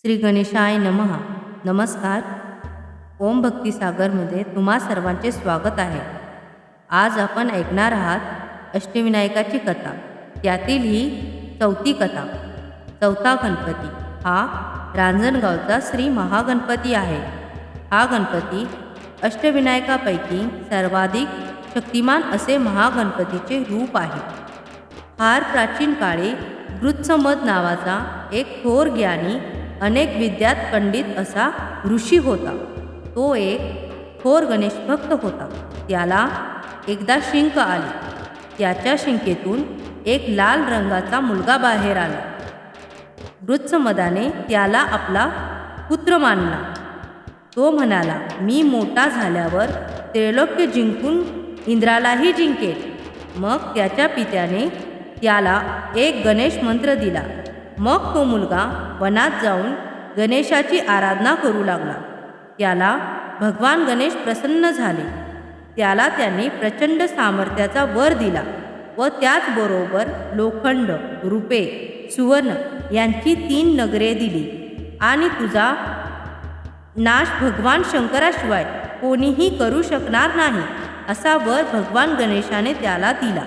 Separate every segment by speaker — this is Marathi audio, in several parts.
Speaker 1: श्री गणेशाय नमहा नमस्कार. ओम भक्तिसागरमध्ये तुम्हा सर्वांचे स्वागत आहे. आज आपण ऐकणार आहात अष्टविनायकाची कथा. त्यातील ही चौथी कथा. चौथा गणपती. हा रांजणगावचा श्री महागणपती आहे. हा गणपती अष्टविनायकापैकी सर्वाधिक शक्तिमान असे महागणपतीचे रूप आहे. फार प्राचीन काळी वृत्समद नावाचा एक थोर ज्ञानी अनेक विद्यात पंडित असा ऋषी होता. तो एक थोर गणेश भक्त होता. त्याला एकदा शिंक आली. त्याच्या शिंकेतून एक लाल रंगाचा मुलगा बाहेर आला. वृत्समदाने त्याला आपला पुत्र मानला. तो म्हणाला मी मोठा झाल्यावर त्रैलोक्य जिंकून इंद्रालाही जिंकेल मग त्याच्या पित्याने त्याला एक गणेश मंत्र दिला. मग तो मुलगा वनात जाऊन गणेशाची आराधना करू लागला. त्याला भगवान गणेश प्रसन्न झाले. त्याला त्यांनी प्रचंड सामर्थ्याचा वर दिला व त्याचबरोबर लोखंड रुपे सुवर्ण यांची तीन नगरे दिली. आणि तुझा नाश भगवान शंकराशिवाय कोणीही करू शकणार नाही असा वर भगवान गणेशाने त्याला दिला.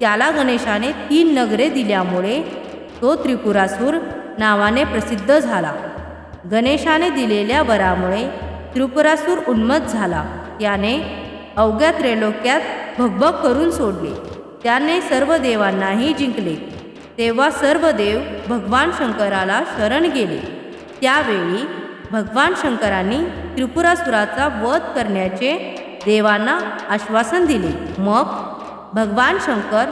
Speaker 1: त्याला गणेशाने तीन नगरे दिल्यामुळे तो त्रिपुरासूर नावाने प्रसिद्ध झाला. गणेशाने दिलेल्या वरामुळे त्रिपुरासूर उन्मत झाला. याने अवघ्या त्रैलोक्यात भगभग करून सोडले. त्याने सर्व देवांनाही जिंकले. तेव्हा सर्व देव भगवान शंकराला शरण गेले. त्यावेळी भगवान शंकरांनी त्रिपुरासुराचा वध करण्याचे देवांना आश्वासन दिले. मग भगवान शंकर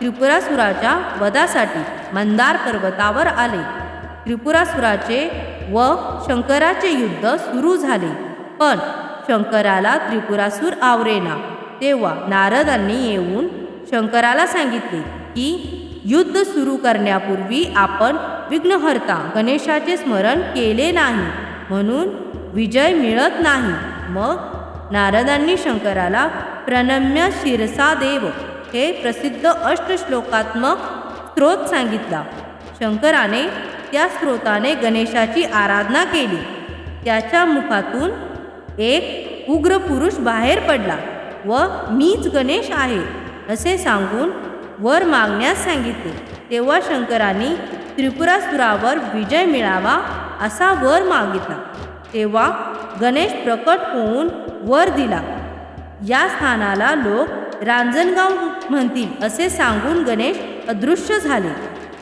Speaker 1: त्रिपुरासुराच्या वधासाठी मंदार पर्वतावर आले. त्रिपुरासुराचे व शंकराचे युद्ध सुरू झाले. पण शंकराला त्रिपुरासूर आवरेना. तेव्हा नारदांनी येऊन शंकराला सांगितले की युद्ध सुरू करण्यापूर्वी आपण विघ्नहर्ता गणेशाचे स्मरण केले नाही. म्हणून विजय मिळत नाही. मग नारदांनी शंकराला प्रणम्य शिरसा देव हे प्रसिद्ध अष्टश्लोकात्मक स्त्रोत सांगितला. शंकराने त्या स्त्रोताने गणेशाची आराधना केली. त्याच्या मुखातून एक उग्र पुरुष बाहेर पडला व मीच गणेश आहे असे सांगून वर मागण्यास सांगितले. तेव्हा शंकरांनी त्रिपुरासुरावर विजय मिळावा असा वर मागितला. तेव्हा गणेश प्रकट होऊन वर दिला. या स्थानाला लोक रांजणगाव म्हणतील असे सांगून गणेश अदृश्य झाले.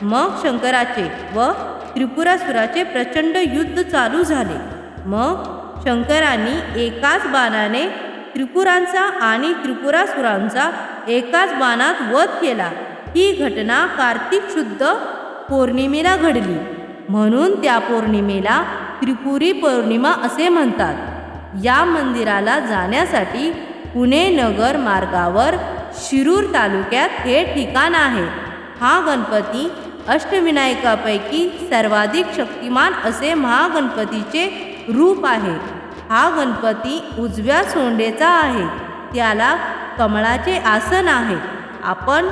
Speaker 1: मग शंकराचे व त्रिपुरासुराचे प्रचंड युद्ध चालू झाले. मग शंकरांनी एकाच बाणाने त्रिपुरांचा आणि त्रिपुरासुरांचा एकाच बाणात वध केला. ही घटना कार्तिक शुद्ध पौर्णिमेला घडली. म्हणून त्या पौर्णिमेला त्रिपुरी पौर्णिमा असे म्हणतात. या मंदिराला जाण्यासाठी पुणे नगर मार्गावर शिरूर तालुक्यात हे ठिकाण आहे. हा गणपती अष्टविनायकापैकी सर्वाधिक शक्तिमान असे महागणपतीचे रूप आहे. हा गणपती उजव्या सोंडेचा आहे. त्याला कमळाचे आसन आहे. आपण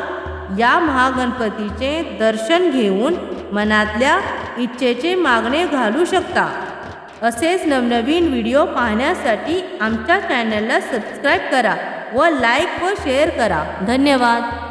Speaker 1: या महागणपतीचे दर्शन घेऊन मनातल्या इच्छेचे मागणे घालू शकता. असेच नवनवीन व्हिडिओ पाहण्यासाठी आमच्या चॅनलला सबस्क्राईब करा व लाईक व शेअर करा. धन्यवाद.